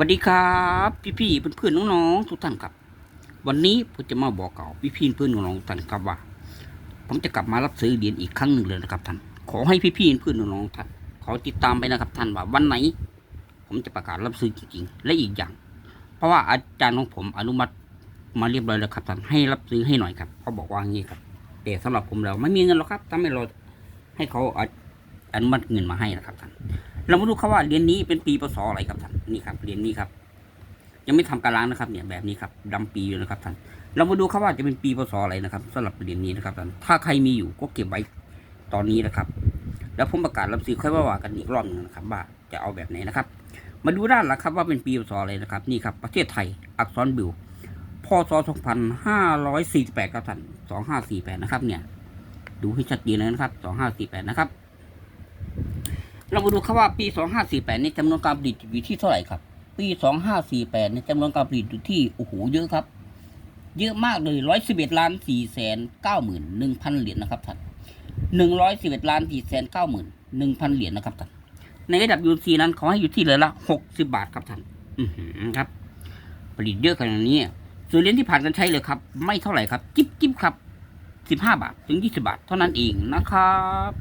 สวัสดีครับ พี่พี่ๆเพื่อนๆน้องๆทุกท่านครับ วันนี้ผมจะมาบอกเก่าพี่พี่ๆเพื่อนๆน้องๆทุกท่านครับว่า ผมจะกลับมารับซื้อเหรียญอีกครั้งหนึ่งเลยนะครับท่านขอให้พี่พี่ๆเพื่อนๆน้องๆท่านขอติดตามไปนะครับท่านว่าวันไหน ผมจะประกาศรับซื้อจริงๆและอีกอย่าง เพราะว่าอาจารย์ของผมอนุมัติมาเรียบร้อยแล้วครับท่านให้รับซื้อให้หน่อยครับเขาบอกว่างี้ครับแต่สำหรับผมแล้วไม่มีเงินหรอกครับถ้าไม่รอให้เขาอนุมัติเงินมาให้นะครับท่าน เรามาดูครับว่าเหรียญนี้เป็นปีพศอะไรครับท่านนี่ครับเหรียญนี้ครับ ยังไม่ทำการล้างนะครับ เนี่ยแบบนี้ครับดำปีอยู่นะครับท่านเรามาดูครับว่าจะเป็นปีพศอะไรนะครับสำหรับเหรียญนี้นะครับท่านถ้าใครมีอยู่ก็เก็บไว้ตอนนี้นะครับ แล้วผมประกาศรับซื้อค่อยว่าว่ากันอีกรอบหนึงนะครับ ว่าจะเอาแบบไหนนะครับ มาดูด้านหลังครับว่าเป็นปีพศอะไรนะครับ นี่ครับ ประเทศไทยอักษรบิวพศ 2548ครับท่าน2548 นะครับ เนี่ย ดูให้ชัดเจนเลยนะครับ 2548 นะครับ เรามาดูครับว่าปี 2548นี่จำนวนการผลิตอยู่ที่เท่าไหร่ครับ ปี 2548เนี่ยจำนวนการผลิตอยู่ที่โอ้โหเยอะครับ เยอะมากเลย 111ล้าน4แสน9หมื่น1,000 เหรียญนะครับท่าน111ล้าน4แสน9หมื่น1,000 เหรียญนะครับท่านในระดับยูซีนั้นเขาให้อยู่ที่เหรียญละ 60 บาทครับท่านอือหือครับผลิตเยอะขนาดนี้ส่วนเหรียญที่ผ่านการใช้เลยครับ ไม่เท่าไหร่ครับ จิ๊บจิ๊บครับ 15 บาทถึง 20 บาท เท่านั้นเองนะครับ